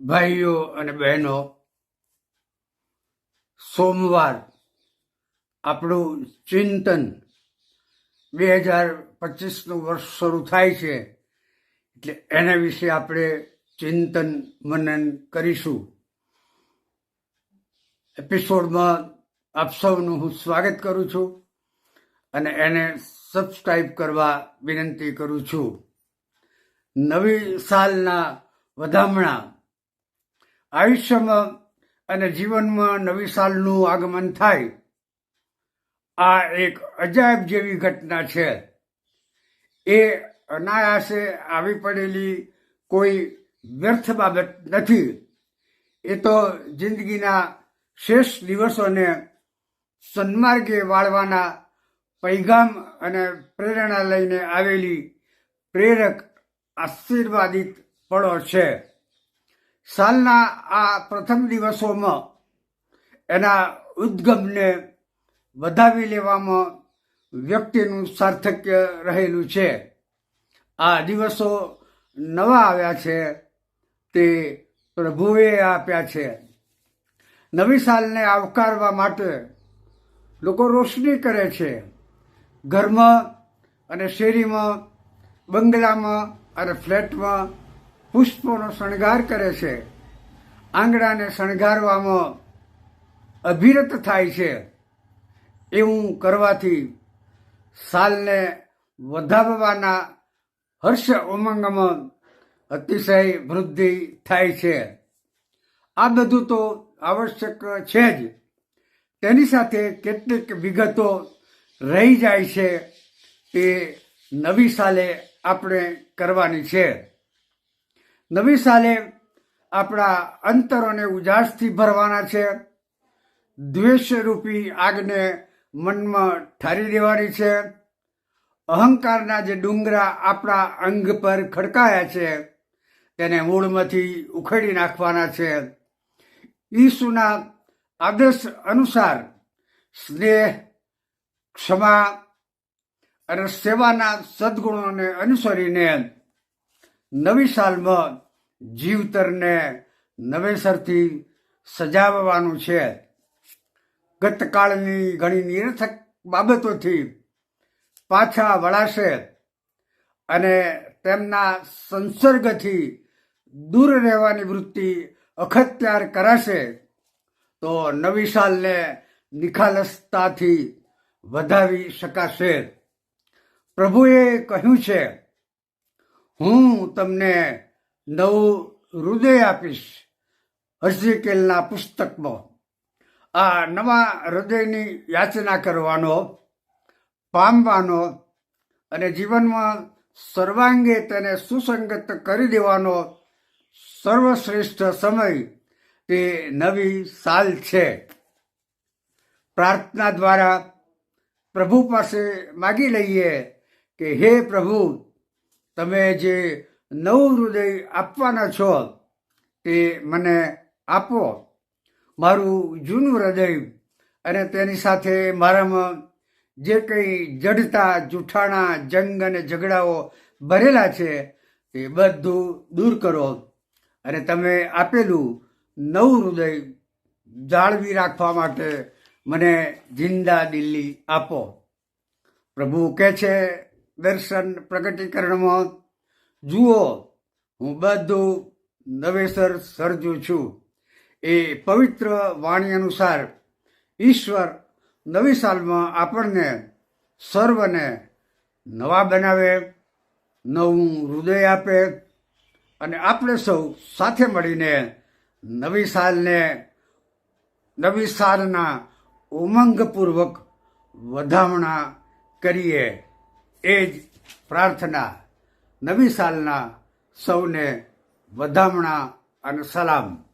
ભાઈઓ અને બહેનો, સોમવાર આપણું ચિંતન બે હજાર પચીસનું વર્ષ શરૂ થાય છે. એટલે એના વિશે આપણે ચિંતન મનન કરીશું. એપિસોડમાં આપ સૌનું હું સ્વાગત કરું છું અને એને સબસ્ક્રાઈબ કરવા વિનંતી કરું છું. નવી સાલના વધામણા આયુષ્યમાં અને જીવનમાં નવી સાલનું આગમન થાય, આ એક અજાયબ જેવી ઘટના છે. એ અનાયાસે આવી પડેલી કોઈ વ્યર્થ બાબત નથી. એ તો જિંદગીના શેષ દિવસોને સન્માર્ગે વાળવાના પૈગામ અને પ્રેરણા લઈને આવેલી પ્રેરક આશીર્વાદિત પળો છે. સાલના આ પ્રથમ દિવસોમાં એના ઉદ્ગમને વધાવી લેવામાં વ્યક્તિનું સાર્થક્ય રહેલું છે. આ દિવસો નવા આવ્યા છે, તે પ્રભુએ આપ્યા છે. નવી સાલને આવકારવા માટે લોકો રોશની કરે છે. ઘરમાં અને શેરીમાં, બંગલામાં અને ફ્લેટમાં પુષ્પોનો શણગાર કરે છે. આંગણાને શણગારવામાં અભિરત થાય છે. એવું કરવાથી સાલને વધાવવાના હર્ષ ઉમંગમાં અતિશય વૃદ્ધિ થાય છે. આ બધું તો આવશ્યક છે જ. તેની સાથે કેટલીક વિગતો રહી જાય છે તે નવી સાલે આપણે કરવાની છે. નવી સાલે આપણા અંતરોને ઉજાસથી ભરવાના છે. દ્વેષરૂપી આગને મનમાં ઠારી દેવાની છે. અહંકારના જે ડુંગરા આપણા અંગ પર ખડકાયા છે, તેને મૂળમાંથી ઉખેડી નાખવાના છે. ઈસુના આદર્શ અનુસાર સ્નેહ, ક્ષમા અને સેવાના સદગુણોને અનુસરીને નવી સાલમાં જીવતરને નવેસરથી સજાવવાનું છે. ગતકાળની ઘણી નિરર્થક બાબતોથી પાછા વળાશે અને તેમના સંસર્ગથી દૂર રહેવાની વૃત્તિ અખત્યાર કરાશે, તો નવી સાલને નિખાલસતાથી વધાવી શકાશે. પ્રભુએ કહ્યું છે હું તમને નવું હૃદય આપીશ, હર્ષિકેલના પુસ્તકમાં. આ નવા હૃદયની યાચના કરવાનો, પામવાનો અને જીવનમાં સર્વાંગે તેને સુસંગત કરી દેવાનો સર્વશ્રેષ્ઠ સમય તે નવી સાલ છે. પ્રાર્થના દ્વારા પ્રભુ પાસે માગી લઈએ કે હે પ્રભુ તમે જે નવું હૃદય આપવાના છો તે મને આપો. મારું જૂનું હૃદય અને તેની સાથે મારામાં જે કંઈ જડતા, જૂઠાણા, જંગ અને ઝઘડાઓ ભરેલા છે તે બધું દૂર કરો. અને તમે આપેલું નવું હૃદય જાળવી રાખવા માટે મને જિંદા દિલ્હી આપો. પ્રભુ કહે છે દર્શન પ્રગટીકરણમાં જુઓ, હું બધું નવેસર સર્જું છું. એ પવિત્ર વાણી અનુસાર ઈશ્વર નવી સાલમાં આપણને સર્વને નવા બનાવે, નવું હૃદય આપે અને આપણે સૌ સાથે મળીને નવી સાલને, નવી સાલના ઉમંગપૂર્વક વધામણા કરીએ. એ જ પ્રાર્થના નવી સાલના સૌને વધામણા અને સલામ.